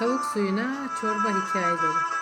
Tavuk suyuna çorba hikayeleri.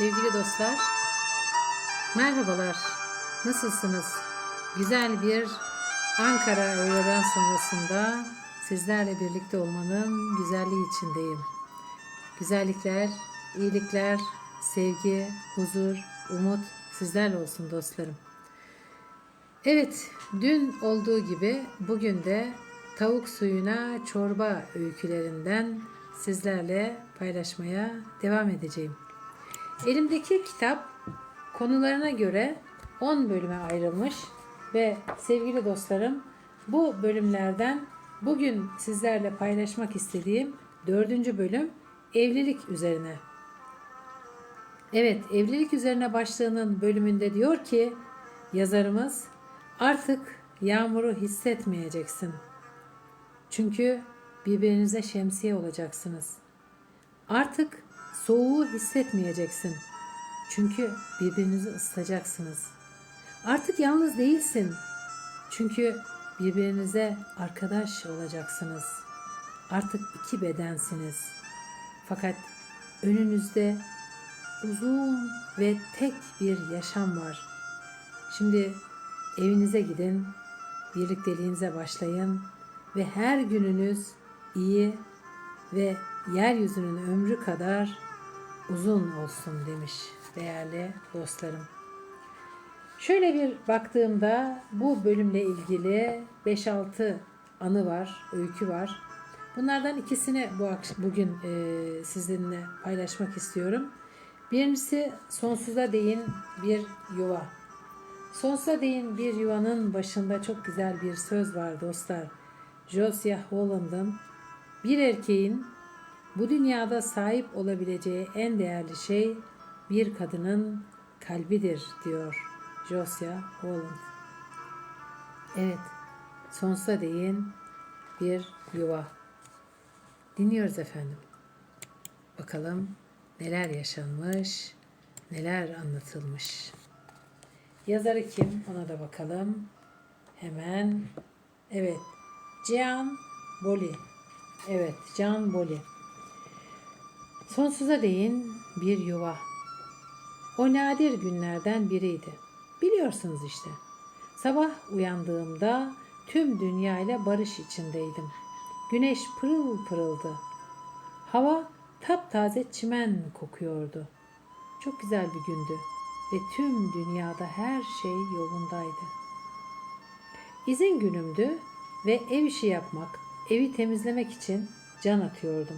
Sevgili dostlar, merhabalar. Nasılsınız? Güzel bir Ankara öğleden sonrasında sizlerle birlikte olmanın güzelliği içindeyim. Güzellikler, iyilikler, sevgi, huzur, umut sizlerle olsun dostlarım. Evet, dün olduğu gibi bugün de tavuk suyuna çorba öykülerinden sizlerle paylaşmaya devam edeceğim. Elimdeki kitap konularına göre 10 bölüme ayrılmış ve sevgili dostlarım bu bölümlerden bugün sizlerle paylaşmak istediğim dördüncü bölüm evlilik üzerine. Evet evlilik üzerine başlığının bölümünde diyor ki yazarımız artık yağmuru hissetmeyeceksin. Çünkü birbirinize şemsiye olacaksınız. Artık soğuğu hissetmeyeceksin. Çünkü birbirinizi ısıtacaksınız. Artık yalnız değilsin. Çünkü birbirinize arkadaş olacaksınız. Artık iki bedensiniz. Fakat önünüzde uzun ve tek bir yaşam var. Şimdi evinize gidin, birlikteliğinize başlayın ve her gününüz iyi ve yeryüzünün ömrü kadar uzun olsun demiş değerli dostlarım. Şöyle bir baktığımda bu bölümle ilgili 5-6 anı var, öykü var. Bunlardan ikisini bu bugün e, sizinle paylaşmak istiyorum. Birincisi sonsuza değin bir yuva. Sonsuza değin bir yuvanın başında çok güzel bir söz var dostlar. Josiah Holland'ın bir erkeğin bu dünyada sahip olabileceği en değerli şey bir kadının kalbidir diyor Josiah Holland. Evet, sonsuza değin bir yuva. Dinliyoruz efendim. Bakalım neler yaşanmış, neler anlatılmış. Yazarı kim? Ona da bakalım. Hemen. Evet. Cihan Boli. Evet, Can Boli. Sonsuza değin bir yuva. O nadir günlerden biriydi. Biliyorsunuz işte. Sabah uyandığımda tüm dünya ile barış içindeydim. Güneş pırıl pırıldı. Hava taptaze çimen kokuyordu. Çok güzel bir gündü ve tüm dünyada her şey yolundaydı. İzin günümdü ve ev işi yapmak, evi temizlemek için can atıyordum.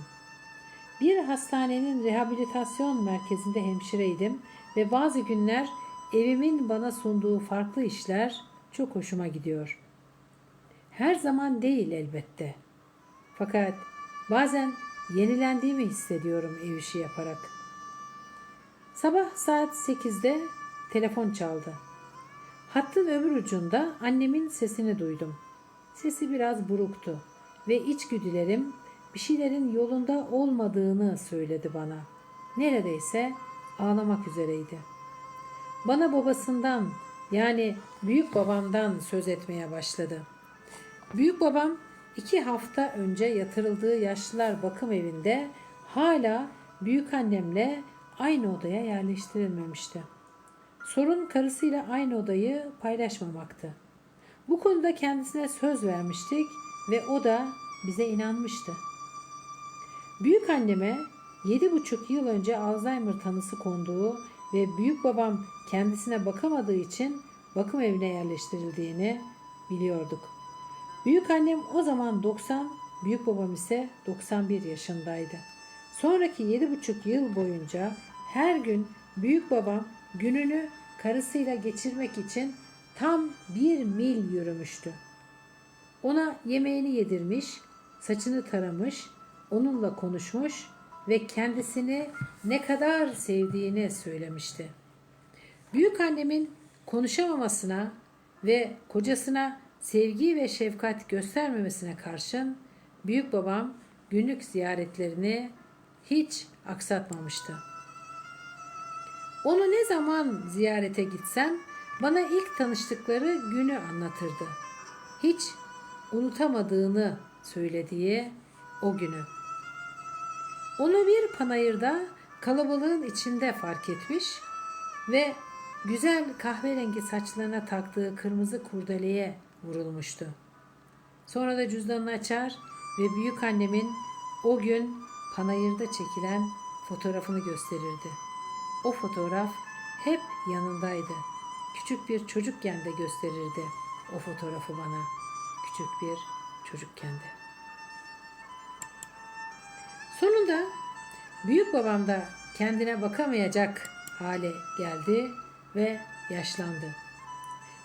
Bir hastanenin rehabilitasyon merkezinde hemşireydim ve bazı günler evimin bana sunduğu farklı işler çok hoşuma gidiyor. Her zaman değil elbette. Fakat bazen yenilendiğimi hissediyorum ev işi yaparak. Sabah saat 8'de telefon çaldı. Hattın öbür ucunda annemin sesini duydum. Sesi biraz buruktu ve içgüdülerim bir şeylerin yolunda olmadığını söyledi bana. Neredeyse ağlamak üzereydi. Bana babasından yani büyük babamdan söz etmeye başladı. Büyük babam iki hafta önce yatırıldığı yaşlılar bakım evinde hala büyük annemle aynı odaya yerleştirilmemişti. Sorun karısıyla aynı odayı paylaşmamaktı. Bu konuda kendisine söz vermiştik ve o da bize inanmıştı. Büyük anneme yedi buçuk yıl önce Alzheimer tanısı konduğu ve büyük babam kendisine bakamadığı için bakım evine yerleştirildiğini biliyorduk. Büyük annem o zaman 90, büyük babam ise 91 yaşındaydı. Sonraki yedi buçuk yıl boyunca her gün büyük babam gününü karısıyla geçirmek için tam bir mil yürümüştü. Ona yemeğini yedirmiş, saçını taramış, onunla konuşmuş ve kendisini ne kadar sevdiğini söylemişti. Büyük annemin konuşamamasına ve kocasına sevgi ve şefkat göstermemesine karşın büyük babam günlük ziyaretlerini hiç aksatmamıştı. Onu ne zaman ziyarete gitsem bana ilk tanıştıkları günü anlatırdı. Hiç unutamadığını söylediği o günü. Onu bir panayırda kalabalığın içinde fark etmiş ve güzel kahverengi saçlarına taktığı kırmızı kurdeleye vurulmuştu. Sonra da cüzdanını açar ve büyük annemin o gün panayırda çekilen fotoğrafını gösterirdi. O fotoğraf hep yanındaydı. Küçük bir çocukken de gösterirdi o fotoğrafı bana. Küçük bir çocukken de. Sonunda büyük babam da kendine bakamayacak hale geldi ve yaşlandı.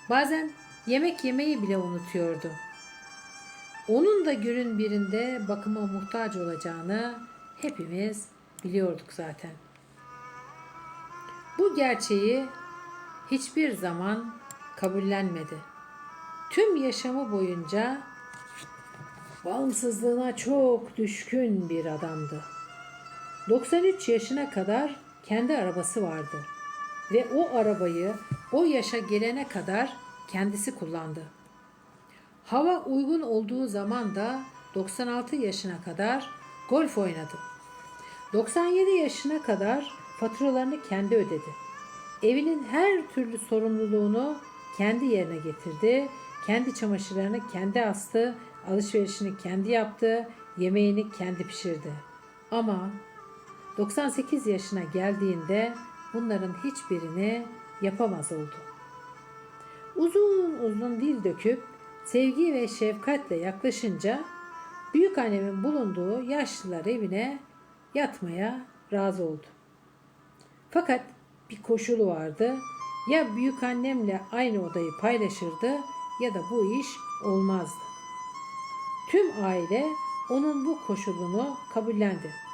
Bazen yemek yemeyi bile unutuyordu. Onun da günün birinde bakıma muhtaç olacağını hepimiz biliyorduk zaten. Bu gerçeği hiçbir zaman kabullenmedi. Tüm yaşamı boyunca bağımsızlığına çok düşkün bir adamdı. 93 yaşına kadar kendi arabası vardı ve o arabayı o yaşa gelene kadar kendisi kullandı. Hava uygun olduğu zaman da 96 yaşına kadar golf oynadı. 97 yaşına kadar faturalarını kendi ödedi. Evinin her türlü sorumluluğunu kendi yerine getirdi. Kendi çamaşırlarını kendi astı, alışverişini kendi yaptı, yemeğini kendi pişirdi. Ama 98 yaşına geldiğinde bunların hiçbirini yapamaz oldu. Uzun uzun dil döküp sevgi ve şefkatle yaklaşınca büyük annemin bulunduğu yaşlılar evine yatmaya razı oldu. Fakat bir koşulu vardı. Ya büyük annemle aynı odayı paylaşırdı ya da bu iş olmazdı. Tüm aile onun bu koşulunu kabullendi.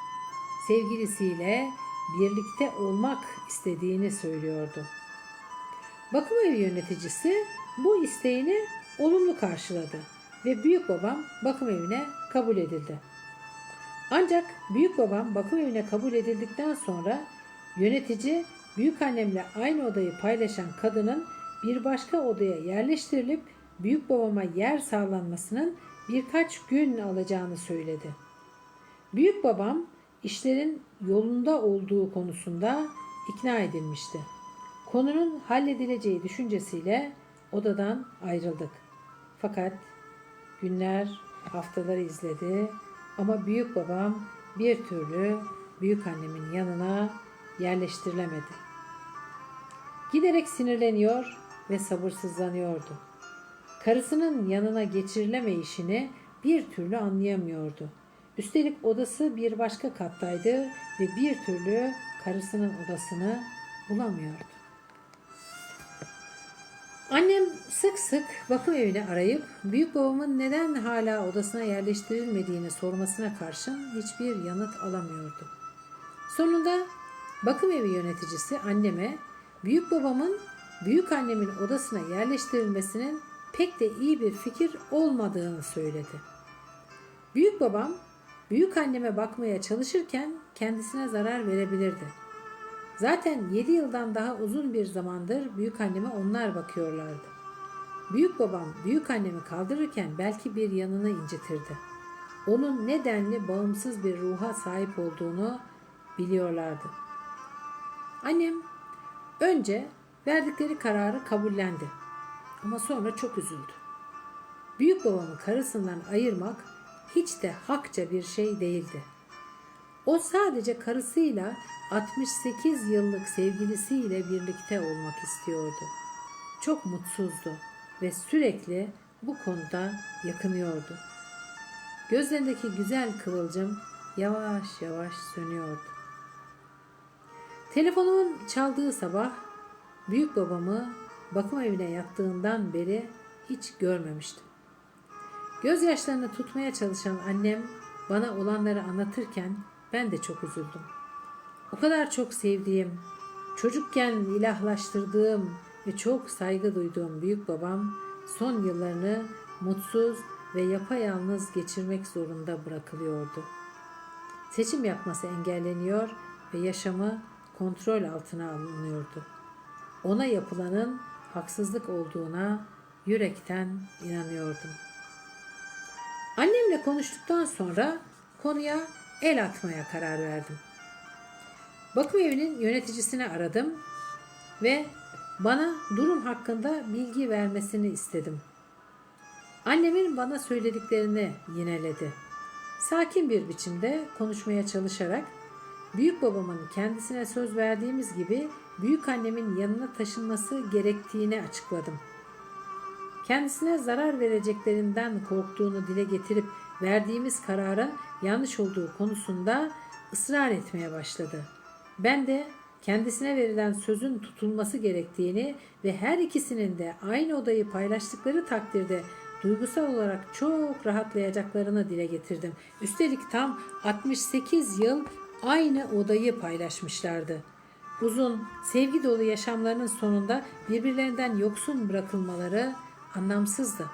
Sevgilisiyle birlikte olmak istediğini söylüyordu. Bakım evi yöneticisi bu isteğini olumlu karşıladı ve büyük babam bakım evine kabul edildi. Ancak büyük babam bakım evine kabul edildikten sonra yönetici büyük annemle aynı odayı paylaşan kadının bir başka odaya yerleştirilip büyük babama yer sağlanmasının birkaç gün alacağını söyledi. Büyük babam işlerin yolunda olduğu konusunda ikna edilmişti. Konunun halledileceği düşüncesiyle odadan ayrıldık. Fakat günler, haftalar izledi ama büyük babam bir türlü büyük annemin yanına yerleştirilemedi. Giderek sinirleniyor ve sabırsızlanıyordu. Karısının yanına geçirilemeyişini bir türlü anlayamıyordu. Üstelik odası bir başka kattaydı ve bir türlü karısının odasını bulamıyordu. Annem sık sık bakım evini arayıp büyük babamın neden hala odasına yerleştirilmediğini sormasına karşın hiçbir yanıt alamıyordu. Sonunda bakım evi yöneticisi anneme büyük babamın büyük annemin odasına yerleştirilmesinin pek de iyi bir fikir olmadığını söyledi. Büyük babam büyük anneme bakmaya çalışırken kendisine zarar verebilirdi. Zaten 7 yıldan daha uzun bir zamandır büyük anneme onlar bakıyorlardı. Büyük babam büyük annemi kaldırırken belki bir yanını incitirdi. Onun nedenli bağımsız bir ruha sahip olduğunu biliyorlardı. Annem önce verdikleri kararı kabullendi. Ama sonra çok üzüldü. Büyük babamı karısından ayırmak hiç de hakça bir şey değildi. O sadece karısıyla 68 yıllık sevgilisiyle birlikte olmak istiyordu. Çok mutsuzdu ve sürekli bu konuda yakınıyordu. Gözlerindeki güzel kıvılcım yavaş yavaş sönüyordu. Telefonumun çaldığı sabah büyük babamı bakım evine yattığından beri hiç görmemiştim. Gözyaşlarını tutmaya çalışan annem bana olanları anlatırken ben de çok üzüldüm. O kadar çok sevdiğim, çocukken ilahlaştırdığım ve çok saygı duyduğum büyük babam son yıllarını mutsuz ve yapayalnız geçirmek zorunda bırakılıyordu. Seçim yapması engelleniyor ve yaşamı kontrol altına alınıyordu. Ona yapılanın haksızlık olduğuna yürekten inanıyordum. Annemle konuştuktan sonra konuya el atmaya karar verdim. Bakım evinin yöneticisini aradım ve bana durum hakkında bilgi vermesini istedim. Annemin bana söylediklerini yineledi. Sakin bir biçimde konuşmaya çalışarak büyük babamın kendisine söz verdiğimiz gibi büyük annemin yanına taşınması gerektiğini açıkladım. Kendisine zarar vereceklerinden korktuğunu dile getirip verdiğimiz kararın yanlış olduğu konusunda ısrar etmeye başladı. Ben de kendisine verilen sözün tutulması gerektiğini ve her ikisinin de aynı odayı paylaştıkları takdirde duygusal olarak çok rahatlayacaklarını dile getirdim. Üstelik tam 68 yıl aynı odayı paylaşmışlardı. Uzun, sevgi dolu yaşamlarının sonunda birbirlerinden yoksun bırakılmaları anlamsızdı.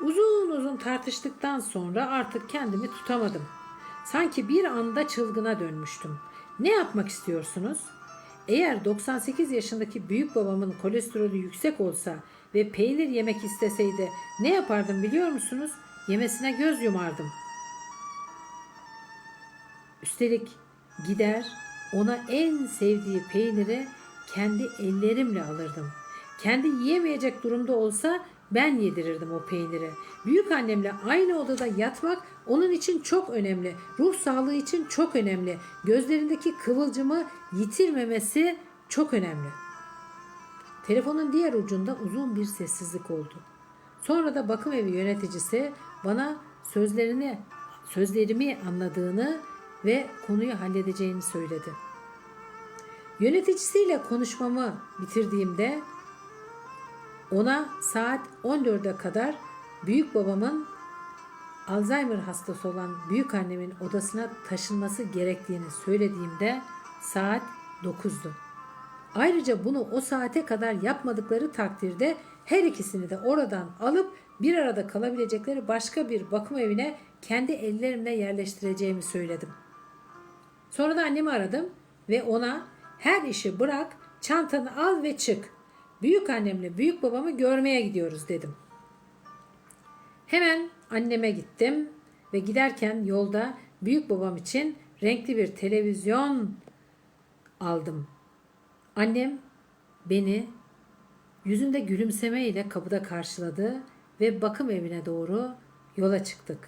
Uzun uzun tartıştıktan sonra artık kendimi tutamadım. Sanki bir anda çılgına dönmüştüm. Ne yapmak istiyorsunuz? Eğer 98 yaşındaki büyük babamın kolesterolü yüksek olsa ve peynir yemek isteseydi ne yapardım biliyor musunuz? Yemesine göz yumardım. Üstelik gider ona en sevdiği peyniri kendi ellerimle alırdım. Kendi yiyemeyecek durumda olsa ben yedirirdim o peyniri. Büyük annemle aynı odada yatmak onun için çok önemli. Ruh sağlığı için çok önemli. Gözlerindeki kıvılcımı yitirmemesi çok önemli. Telefonun diğer ucunda uzun bir sessizlik oldu. Sonra da bakım evi yöneticisi bana sözlerini, sözlerimi anladığını ve konuyu halledeceğini söyledi. Yöneticisiyle konuşmamı bitirdiğimde ona saat 14'e kadar büyük babamın Alzheimer hastası olan büyük annemin odasına taşınması gerektiğini söylediğimde saat 9'du. Ayrıca bunu o saate kadar yapmadıkları takdirde her ikisini de oradan alıp bir arada kalabilecekleri başka bir bakım evine kendi ellerimle yerleştireceğimi söyledim. Sonra da annemi aradım ve ona her işi bırak, çantanı al ve çık. Büyük annemle büyük babamı görmeye gidiyoruz dedim. Hemen anneme gittim ve giderken yolda büyük babam için renkli bir televizyon aldım. Annem beni yüzünde gülümseme ile kapıda karşıladı ve bakım evine doğru yola çıktık.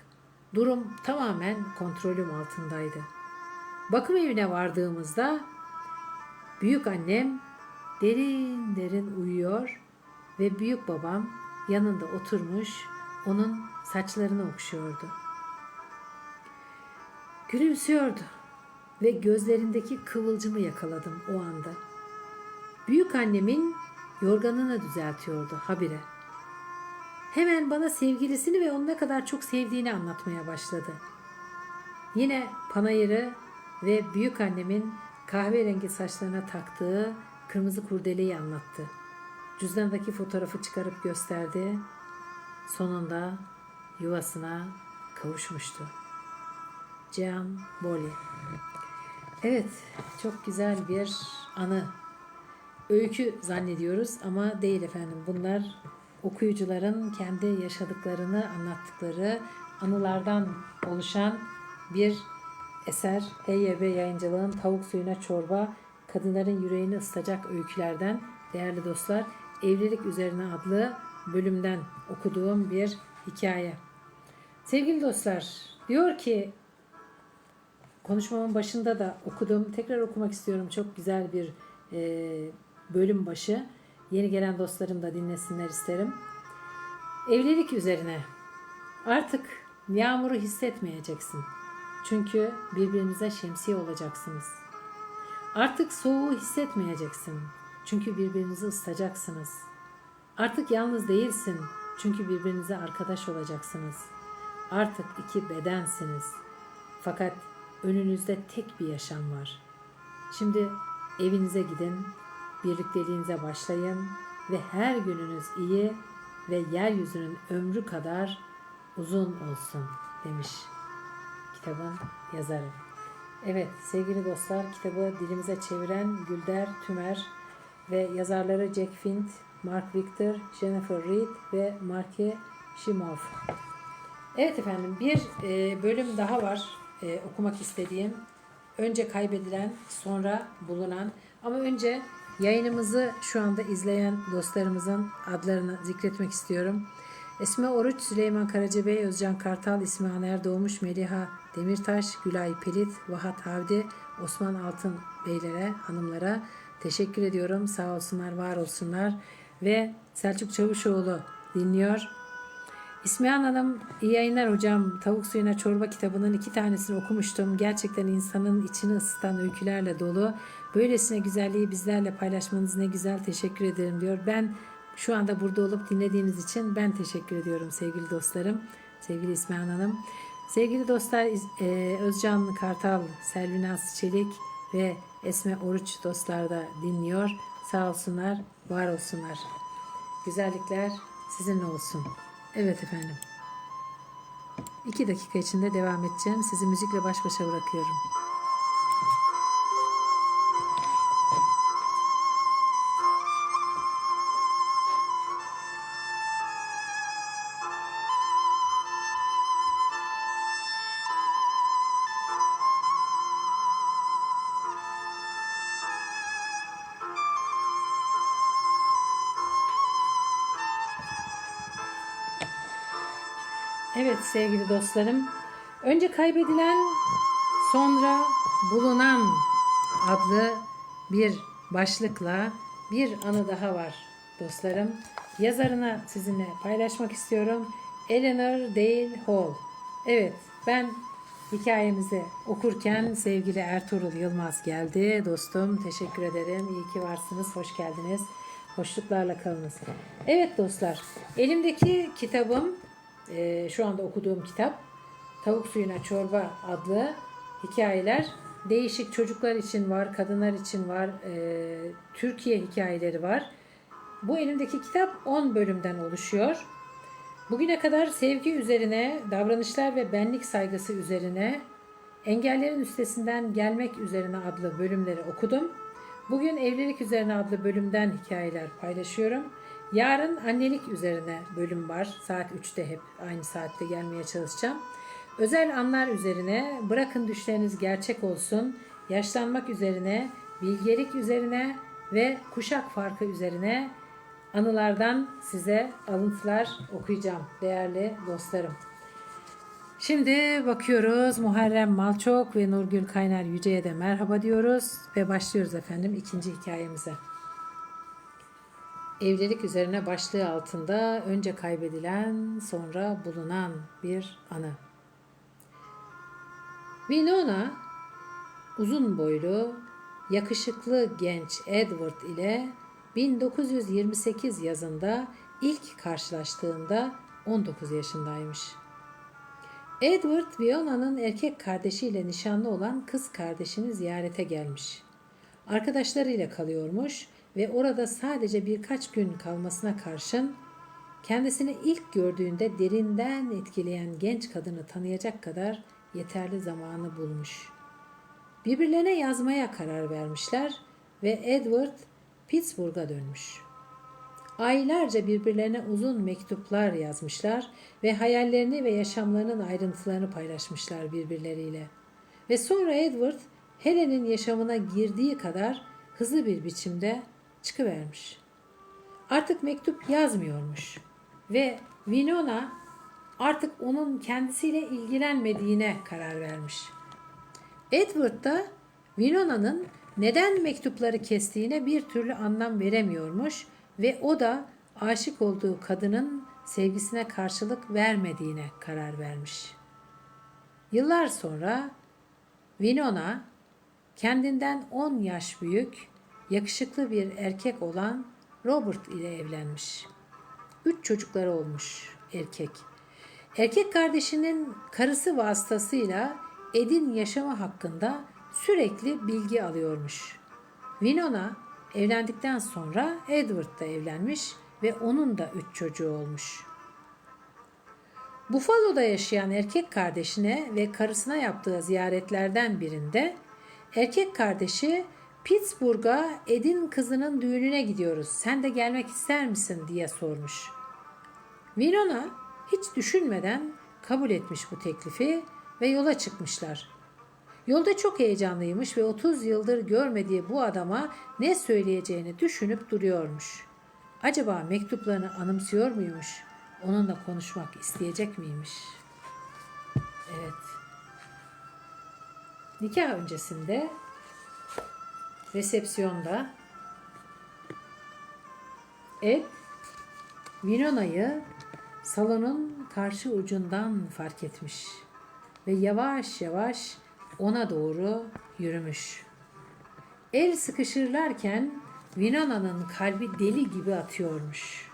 Durum tamamen kontrolüm altındaydı. Bakım evine vardığımızda büyük annem derin derin uyuyor ve büyük babam yanında oturmuş onun saçlarını okşuyordu. Gülümsüyordu ve gözlerindeki kıvılcımı yakaladım o anda. Büyük annemin yorganını düzeltiyordu habire. Hemen bana sevgilisini ve onu ne kadar çok sevdiğini anlatmaya başladı. Yine panayırı ve büyük annemin kahverengi saçlarına taktığı kırmızı kurdeleyi anlattı. Cüzdandaki fotoğrafı çıkarıp gösterdi. Sonunda yuvasına kavuşmuştu. Cihan Boli Evet, çok güzel bir anı. Öykü zannediyoruz ama değil efendim. Bunlar okuyucuların kendi yaşadıklarını anlattıkları anılardan oluşan bir eser. HYB yayıncılığın Tavuk Suyuna Çorba, Kadınların Yüreğini Isıtacak Öykülerden değerli dostlar, Evlilik Üzerine adlı bölümden okuduğum bir hikaye. Sevgili dostlar, diyor ki konuşmamın başında da okudum. Tekrar okumak istiyorum. Çok güzel bir e, bölüm başı. Yeni gelen dostlarım da dinlesinler isterim. Evlilik üzerine. Artık yağmuru hissetmeyeceksin. Çünkü birbirinize şemsiye olacaksınız. Artık soğuğu hissetmeyeceksin. Çünkü birbirinizi ısıtacaksınız. Artık yalnız değilsin. Çünkü birbirinize arkadaş olacaksınız. Artık iki bedensiniz. Fakat önünüzde tek bir yaşam var. Şimdi evinize gidin, birlikteliğinize başlayın ve her gününüz iyi ve yeryüzünün ömrü kadar uzun olsun demiş kitabın yazarı. Evet sevgili dostlar kitabı dilimize çeviren Gülder Tümer ve yazarları Jack Fint, Mark Victor, Jennifer Reed ve Marke Shimov. Evet efendim bir e, bölüm daha var e, okumak istediğim. Önce kaybedilen, sonra bulunan ama önce yayınımızı şu anda izleyen dostlarımızın adlarını zikretmek istiyorum. Esme Oruç, Süleyman Karacabey, Özcan Kartal, İsmihan Erdoğmuş, Meliha Demirtaş, Gülay Pelit, Vahat Havdi, Osman Altın beylere, hanımlara teşekkür ediyorum. Sağ olsunlar, var olsunlar. Ve Selçuk Çavuşoğlu dinliyor. İsmihan Hanım iyi yayınlar hocam. Tavuk suyuna çorba kitabının iki tanesini okumuştum. Gerçekten insanın içini ısıtan öykülerle dolu. Böylesine güzelliği bizlerle paylaşmanız ne güzel teşekkür ederim diyor. Ben şu anda burada olup dinlediğiniz için ben teşekkür ediyorum sevgili dostlarım. Sevgili İsmihan Hanım. Sevgili dostlar e, Özcan Kartal, Selvinas Çelik ve Esme Oruç dostlar da dinliyor. Sağ olsunlar, var olsunlar. Güzellikler sizinle olsun. Evet efendim. İki dakika içinde devam edeceğim. Sizi müzikle baş başa bırakıyorum. Dostlarım. Önce kaybedilen sonra bulunan adlı bir başlıkla bir anı daha var dostlarım. Yazarını sizinle paylaşmak istiyorum. Eleanor Dale Hall. Evet ben hikayemizi okurken sevgili Ertuğrul Yılmaz geldi. Dostum teşekkür ederim. İyi ki varsınız. Hoş geldiniz. Hoşluklarla kalınız. Evet dostlar elimdeki kitabım e, şu anda okuduğum kitap Tavuk Suyuna Çorba adlı hikayeler. Değişik çocuklar için var, kadınlar için var, e, Türkiye hikayeleri var. Bu elimdeki kitap 10 bölümden oluşuyor. Bugüne kadar sevgi üzerine, davranışlar ve benlik saygısı üzerine, engellerin üstesinden gelmek üzerine adlı bölümleri okudum. Bugün evlilik üzerine adlı bölümden hikayeler paylaşıyorum. Yarın annelik üzerine bölüm var. Saat 3'te hep aynı saatte gelmeye çalışacağım. Özel anlar üzerine, bırakın düşleriniz gerçek olsun, yaşlanmak üzerine, bilgelik üzerine ve kuşak farkı üzerine anılardan size alıntılar okuyacağım değerli dostlarım. Şimdi bakıyoruz Muharrem Malçok ve Nurgül Kaynar Yüce'ye de merhaba diyoruz ve başlıyoruz efendim ikinci hikayemize. Evlilik üzerine başlığı altında önce kaybedilen sonra bulunan bir anı. Winona uzun boylu, yakışıklı genç Edward ile 1928 yazında ilk karşılaştığında 19 yaşındaymış. Edward, Viona'nın erkek kardeşiyle nişanlı olan kız kardeşini ziyarete gelmiş. Arkadaşlarıyla kalıyormuş ve orada sadece birkaç gün kalmasına karşın kendisini ilk gördüğünde derinden etkileyen genç kadını tanıyacak kadar yeterli zamanı bulmuş. Birbirlerine yazmaya karar vermişler ve Edward Pittsburgh'a dönmüş. Aylarca birbirlerine uzun mektuplar yazmışlar ve hayallerini ve yaşamlarının ayrıntılarını paylaşmışlar birbirleriyle. Ve sonra Edward Helen'in yaşamına girdiği kadar hızlı bir biçimde çıkıvermiş. Artık mektup yazmıyormuş ve Winona artık onun kendisiyle ilgilenmediğine karar vermiş. Edward da Winona'nın neden mektupları kestiğine bir türlü anlam veremiyormuş ve o da aşık olduğu kadının sevgisine karşılık vermediğine karar vermiş. Yıllar sonra Winona kendinden 10 yaş büyük, yakışıklı bir erkek olan Robert ile evlenmiş. Üç çocukları olmuş erkek. Erkek kardeşinin karısı vasıtasıyla Ed'in yaşamı hakkında sürekli bilgi alıyormuş. Winona evlendikten sonra Edward da evlenmiş ve onun da üç çocuğu olmuş. Buffalo'da yaşayan erkek kardeşine ve karısına yaptığı ziyaretlerden birinde erkek kardeşi Pittsburgh'a Ed'in kızının düğününe gidiyoruz. Sen de gelmek ister misin diye sormuş. Winona hiç düşünmeden kabul etmiş bu teklifi ve yola çıkmışlar. Yolda çok heyecanlıymış ve 30 yıldır görmediği bu adama ne söyleyeceğini düşünüp duruyormuş. Acaba mektuplarını anımsıyor muymuş? Onunla konuşmak isteyecek miymiş? Evet. Nikah öncesinde resepsiyonda Ed Winona'yı salonun karşı ucundan fark etmiş ve yavaş yavaş ona doğru yürümüş. El sıkışırlarken Winona'nın kalbi deli gibi atıyormuş.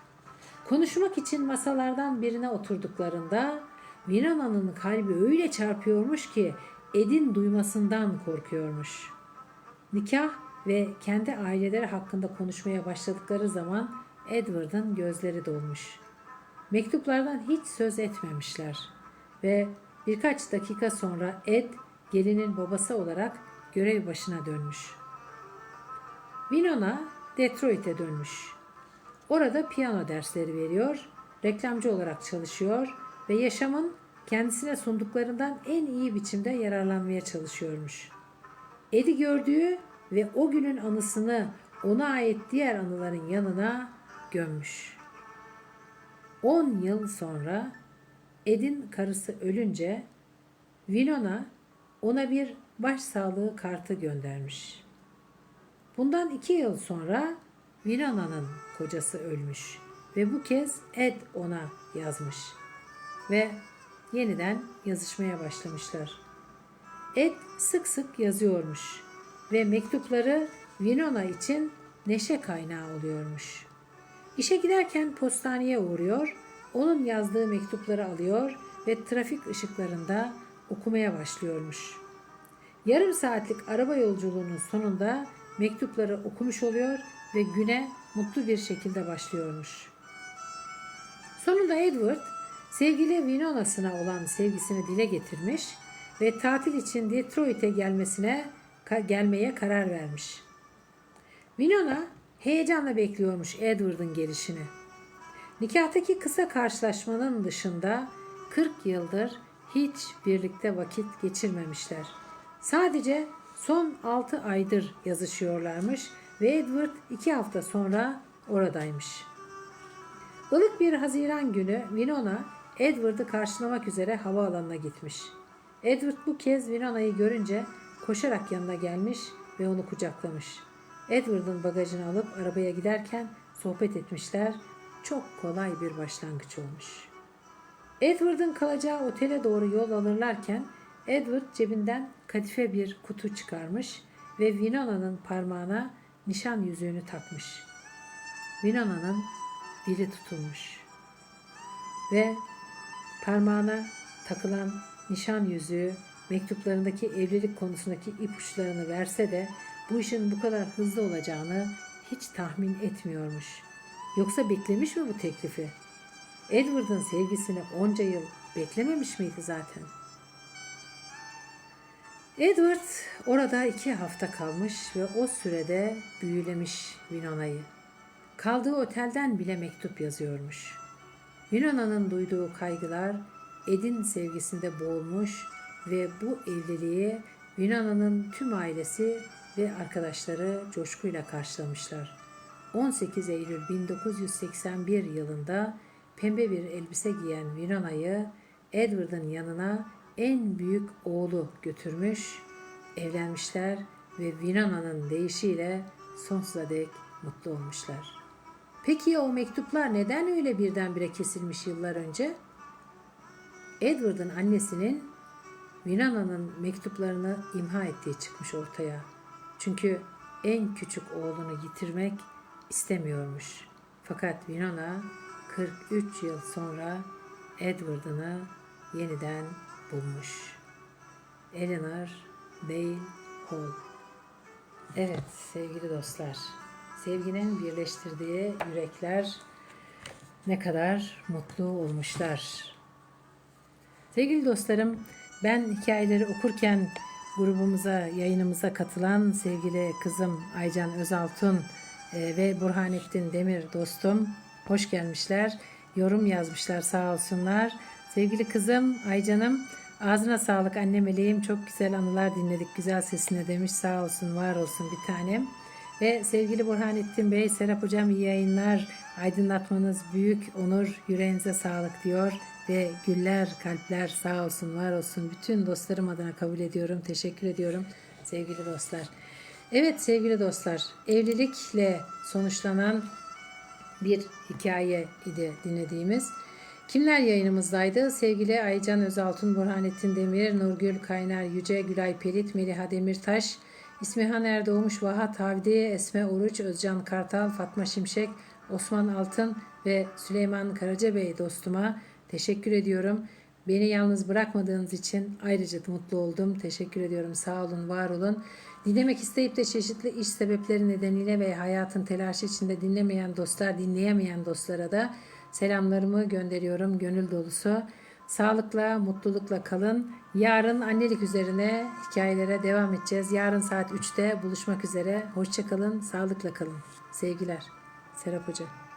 Konuşmak için masalardan birine oturduklarında Winona'nın kalbi öyle çarpıyormuş ki Ed'in duymasından korkuyormuş. Nikah ve kendi aileleri hakkında konuşmaya başladıkları zaman Edward'ın gözleri dolmuş. Mektuplardan hiç söz etmemişler ve birkaç dakika sonra Ed gelinin babası olarak görev başına dönmüş. Winona Detroit'e dönmüş. Orada piyano dersleri veriyor, reklamcı olarak çalışıyor ve yaşamın kendisine sunduklarından en iyi biçimde yararlanmaya çalışıyormuş. Ed'i gördüğü ve o günün anısını ona ait diğer anıların yanına gömmüş. 10 yıl sonra Ed'in karısı ölünce Winona ona bir başsağlığı kartı göndermiş. Bundan iki yıl sonra Winona'nın kocası ölmüş ve bu kez Ed ona yazmış ve yeniden yazışmaya başlamışlar. Ed sık sık yazıyormuş ve mektupları Winona için neşe kaynağı oluyormuş. İşe giderken postaneye uğruyor, onun yazdığı mektupları alıyor ve trafik ışıklarında okumaya başlıyormuş. Yarım saatlik araba yolculuğunun sonunda mektupları okumuş oluyor ve güne mutlu bir şekilde başlıyormuş. Sonunda Edward sevgili Winona'sına olan sevgisini dile getirmiş ve tatil için Detroit'e gelmesine gelmeye karar vermiş. Winona heyecanla bekliyormuş Edward'ın gelişini. Nikahtaki kısa karşılaşmanın dışında 40 yıldır hiç birlikte vakit geçirmemişler. Sadece son 6 aydır yazışıyorlarmış ve Edward 2 hafta sonra oradaymış. Ilık bir Haziran günü Winona Edward'ı karşılamak üzere havaalanına gitmiş. Edward bu kez Winona'yı görünce koşarak yanına gelmiş ve onu kucaklamış. Edward'ın bagajını alıp arabaya giderken sohbet etmişler. Çok kolay bir başlangıç olmuş. Edward'ın kalacağı otele doğru yol alırlarken Edward cebinden kadife bir kutu çıkarmış ve Winona'nın parmağına nişan yüzüğünü takmış. Winona'nın dili tutulmuş. Ve parmağına takılan nişan yüzüğü mektuplarındaki evlilik konusundaki ipuçlarını verse de bu işin bu kadar hızlı olacağını hiç tahmin etmiyormuş. Yoksa beklemiş mi bu teklifi? Edward'ın sevgisini onca yıl beklememiş miydi zaten? Edward orada iki hafta kalmış ve o sürede büyülemiş Winona'yı. Kaldığı otelden bile mektup yazıyormuş. Winona'nın duyduğu kaygılar Ed'in sevgisinde boğulmuş ve bu evliliği Winona'nın tüm ailesi ve arkadaşları coşkuyla karşılamışlar. 18 Eylül 1981 yılında pembe bir elbise giyen Winona'yı Edward'ın yanına en büyük oğlu götürmüş, evlenmişler ve Winona'nın deyişiyle sonsuza dek mutlu olmuşlar. Peki ya o mektuplar neden öyle birdenbire kesilmiş yıllar önce? Edward'ın annesinin Winona'nın mektuplarını imha ettiği çıkmış ortaya. Çünkü en küçük oğlunu yitirmek istemiyormuş. Fakat Winona 43 yıl sonra Edward'ını yeniden bulmuş. Eleanor Dale Hall. Evet sevgili dostlar, sevginin birleştirdiği yürekler ne kadar mutlu olmuşlar. Sevgili dostlarım, ben hikayeleri okurken grubumuza, yayınımıza katılan sevgili kızım Aycan Özaltun e, ve Burhanettin Demir dostum hoş gelmişler. Yorum yazmışlar sağ olsunlar. Sevgili kızım Aycan'ım ağzına sağlık anne meleğim çok güzel anılar dinledik güzel sesine demiş sağ olsun var olsun bir tanem. Ve sevgili Burhanettin Bey, Serap Hocam iyi yayınlar. Aydınlatmanız büyük onur, yüreğinize sağlık diyor. Ve güller, kalpler sağ olsun, var olsun. Bütün dostlarım adına kabul ediyorum. Teşekkür ediyorum sevgili dostlar. Evet sevgili dostlar, evlilikle sonuçlanan bir hikaye idi dinlediğimiz. Kimler yayınımızdaydı? Sevgili Aycan Özaltun, Burhanettin Demir, Nurgül Kaynar Yüce, Gülay Perit, Meliha Demirtaş, İsmihan Erdoğmuş, Vahat Havdi, Esme Oruç, Özcan Kartal, Fatma Şimşek, Osman Altın ve Süleyman Karacabey dostuma teşekkür ediyorum. Beni yalnız bırakmadığınız için ayrıca mutlu oldum. Teşekkür ediyorum. Sağ olun, var olun. Dinlemek isteyip de çeşitli iş sebepleri nedeniyle ve hayatın telaşı içinde dinlemeyen dostlar, dinleyemeyen dostlara da selamlarımı gönderiyorum gönül dolusu. Sağlıkla, mutlulukla kalın. Yarın annelik üzerine hikayelere devam edeceğiz. Yarın saat 3'te buluşmak üzere. Hoşçakalın, sağlıkla kalın. Sevgiler. Serap Hoca.